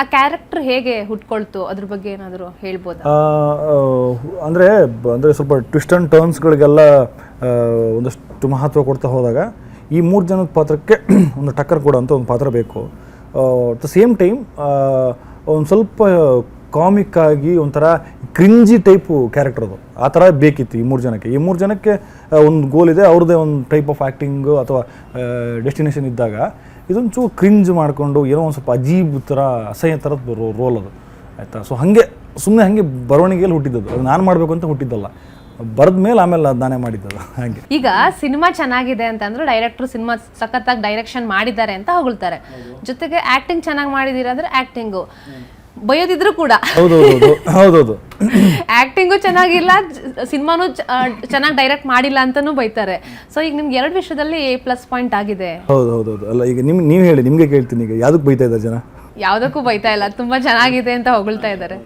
ಆ ಕ್ಯಾರೆಕ್ಟರ್ ಹೇಗೆ ಹುಟ್ಕೊಳ್ತು? ಅದ್ರ ಬಗ್ಗೆ ಏನಾದರೂ ಹೇಳ್ಬೋದು? ಅಂದರೆ ಅಂದ್ರೆ ಸ್ವಲ್ಪ ಟ್ವಿಸ್ಟ್ ಅಂಡ್ ಟರ್ನ್ಸ್ಗಳಿಗೆಲ್ಲ ಒಂದಷ್ಟು ಮಹತ್ವ ಕೊಡ್ತಾ ಹೋದಾಗ, ಈ ಮೂರು ಜನದ ಪಾತ್ರಕ್ಕೆ ಒಂದು ಟಕ್ಕರ್ ಕೊಡೋಂಥ ಒಂದು ಪಾತ್ರ ಬೇಕು. ಅಟ್ ದ ಸೇಮ್ ಟೈಮ್ ಒಂದು ಸ್ವಲ್ಪ ಕಾಮಿಕ್ ಆಗಿ ಒಂಥರ ಕ್ರಿಂಜಿ ಟೈಪು ಕ್ಯಾರೆಕ್ಟರ್ ಅದು. ಆ ಥರ ಬೇಕಿತ್ತು ಈ ಮೂರು ಜನಕ್ಕೆ. ಈ ಮೂರು ಜನಕ್ಕೆ ಒಂದು ಗೋಲ್ ಇದೆ ಅವ್ರದ್ದೇ ಒಂದು ಟೈಪ್ ಆಫ್ ಆ್ಯಕ್ಟಿಂಗು ಅಥವಾ ಡೆಸ್ಟಿನೇಷನ್ ಇದ್ದಾಗ ಇದೊಂದು ಇದೊಂಚೂರು ಕ್ರಿಂಜ್ ಮಾಡಿಕೊಂಡು ಏನೋ ಒಂದು ಸ್ವಲ್ಪ ಅಜೀಬ್ ಥರ ಅಸಹ್ಯ ಥರದ ರೋಲ್ ಅದು. ಆಯಿತಾ? ಸೊ ಹಾಗೆ ಸುಮ್ಮನೆ ಹಾಗೆ ಬರವಣಿಗೆಯಲ್ಲಿ ಹುಟ್ಟಿದ್ದದು ಅದು ನಾನು ಮಾಡಬೇಕು ಅಂತ ಹುಟ್ಟಿದ್ದಲ್ಲ. ಬರೆದ ಮೇಲೆ ಆಮೇಲೆ ಅದು ನಾನೇ ಮಾಡಿದ್ದದು ಹಾಗೆ. ಈಗ ಸಿನಿಮಾ ಚೆನ್ನಾಗಿದೆ ಅಂತಂದ್ರೆ ಡೈರೆಕ್ಟರ್ ಸಿನಿಮಾ ಸಖತ್ತಾಗಿ ಡೈರೆಕ್ಷನ್ ಮಾಡಿದ್ದಾರೆ ಅಂತ ಹೊಗಳ್ತಾರೆ. ಜೊತೆಗೆ ಆಕ್ಟಿಂಗ್ ಚೆನ್ನಾಗಿ ಮಾಡಿದೀರ ಅಂದರೆ ಆಕ್ಟಿಂಗು ಬಯೋದಿದ್ರು ಕೂಡ. ಹೌದೌದು ಹೌದೌದು. ಆಕ್ಟಿಂಗು ಚೆನ್ನಾಗಿಲ್ಲ ಸಿನಿಮಾನು ಚೆನ್ನಾಗಿ ಡೈರೆಕ್ಟ್ ಮಾಡಿಲ್ಲ ಅಂತಾನೂ ಬೈತಾರೆ. ಸೊ ಈಗ ನಿಮ್ಗೆ ಎರಡು ವಿಷಯದಲ್ಲಿ ಎ ಪ್ಲಸ್ ಪಾಯಿಂಟ್ ಆಗಿದೆ. ಹೌದು ಹೌದು ಹೌದು ಅಲ್ಲ ಈಗ ನಿಮ್ ನೀವು ಹೇಳಿ ನಿಮಗೆ ಕೇಳ್ತೀನಿ ಈಗ. ಯಾವ್ದಕ್ಕೆ ಬೈತಾ ಇದ್ದಾರೆ ಜನ? ಯಾವುದಕ್ಕೂ ಬೈತಾ ಇಲ್ಲ. ತುಂಬಾ ಚೆನ್ನಾಗಿದೆ ಅಂತ ಹೊಗಳ್ತಾ ಇದ್ದಾರೆ.